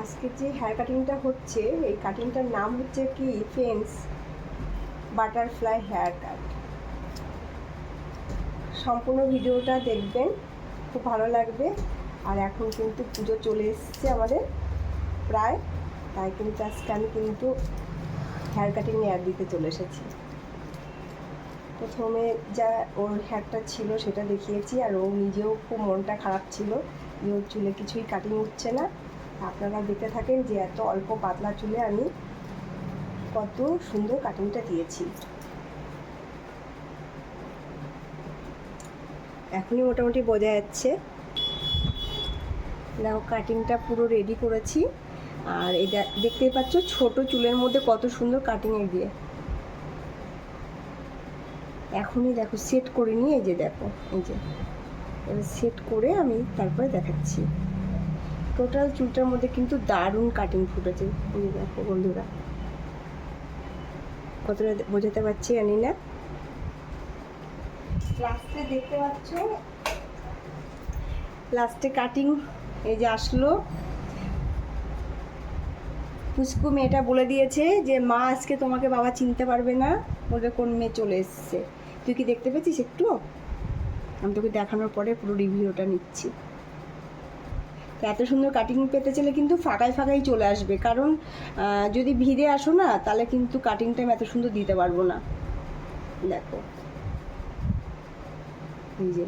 আজকে যে হেয়ার কাটিংটা হচ্ছে, এই কাটিংটার নাম হচ্ছে কি? ফেন্স বাটারফ্লাই হেয়ার কাট সম্পূর্ণ ভিডিওটা দেখবেন, খুব ভালো লাগবে। আর এখন কিন্তু পুজো চলে এসছে আমাদের, প্রায়। তাই কিন্তু আজকে আমি কিন্তু হেয়ার কাটিং এয়ার দিতে চলে এসেছি। প্রথমে যা ওর হেয়ারটা ছিল সেটা দেখিয়েছি, আর ও নিজেও খুব মনটা খারাপ ছিল ওর চুলে কিছুই কাটিং উঠছে না। আপনারা দেখতে থাকেন যে এত অল্প পাতলা চুলে আমি কত সুন্দর কাটিংটা দিয়েছি। এখনই মোটামুটি বোঝা যাচ্ছে। দেখো কাটিংটা পুরো রেডি করেছি। আর এটা দেখতেই পাচ্ছ ছোট চুলের মধ্যে কত সুন্দর কাটিং এ দিয়ে। এখনই দেখো সেট করে নিয়ে এই যে দেখো, এই যে। এবার সেট করে আমি তারপরে দেখাচ্ছি। টোটাল চুলটার মধ্যে কিন্তু দারুণ কাটিং ফুটেছে। দেখো বন্ধুরা। কতটা বোঝাতে পারছি জানি না। লাস্টে দেখতে পাচ্ছ? লাস্টে কাটিং এই যে আসলো। পুষ্কু মেয়েটা বলে দিয়েছে যে, মা, আজকে তোমাকে বাবা চিনতে পারবে না ওদের কোন মেয়ে চলে এসছে। তুই কি দেখতে পেয়েছিস একটু আমি তোকে দেখানোর পরে পুরো রিভিউটা নিচ্ছি। এত সুন্দর কাটিং পেতে চাইলে কিন্তু ফাঁকায় ফাঁকায় চলে আসবে। কারণ যদি ভিড়ে আসো না তাহলে কিন্তু কাটিং টাইম এত সুন্দর দিতে পারব না। দেখো। এই যে।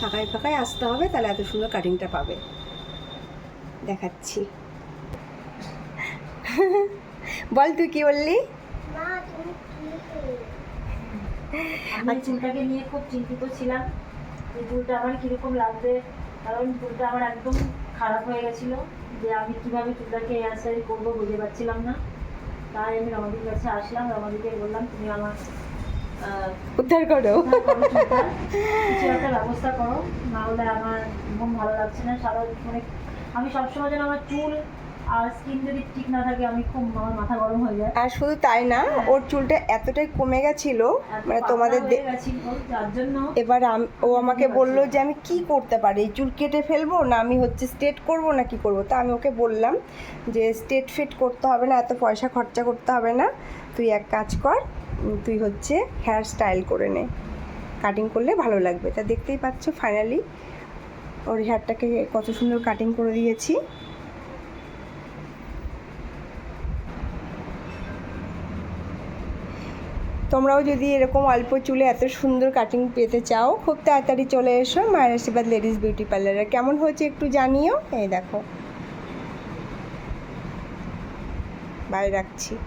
ফাঁকায় ফাঁকায় আসতে হবে তাহলে এত সুন্দর কাটিংটা পাবে। দেখাচ্ছি। বল তুই কি বললি? আমি চিন্তাকে নিয়ে খুব চিন্তিত ছিলাম। যে চুলটা আমার কীরকম লাগবে? কারণ চুলটা আমার একদম খারাপ হয়ে গেছিল যে আমি কীভাবে চুলটাকে হেয়ারস্টাইল করব বুঝতে পারছিলাম না। তাই আমি রমাদির কাছে আসলাম রমাদিকে বললাম তুমি আমার উদ্ধার করো। কিছু একটা ব্যবস্থা করো। না হলে আমার মন ভালো লাগছে না। সারা মানে আমি সবসময় যেন আমার চুল আর স্কিন যদি ঠিক না থাকে আমি খুব মাথা গরম হয়ে যায়। আর শুধু তাই না ওর চুলটা এতটাই কমে গেছিল মানে তোমাদের হয়ে যার জন্য এবার ও আমাকে বলল যে আমি কি করতে পারি? এই চুল কেটে ফেলব না আমি হচ্ছে স্ট্রেট করব না কি করব? তা আমি ওকে বললাম যে স্ট্রেট ফিট করতে হবে না এত পয়সা খরচা করতে হবে না। তুই এক কাজ কর তুই হচ্ছে হেয়ার স্টাইল করে নে। কাটিং করলে ভালো লাগবে। তা দেখতেই পাচ্ছ ফাইনালি ওর হেয়ারটাকে কত সুন্দর কাটিং করে দিয়েছি। তোমরাও যদি এরকম অল্প চুলে এত সুন্দর কাটিং পেতে চাও, খুব তাড়াতাড়ি চলে এসো মায়ের আশীর্বাদ লেডিস বিউটি পার্লারে কেমন হয়েছে একটু জানিও? এই দেখো। বাই রাখছি।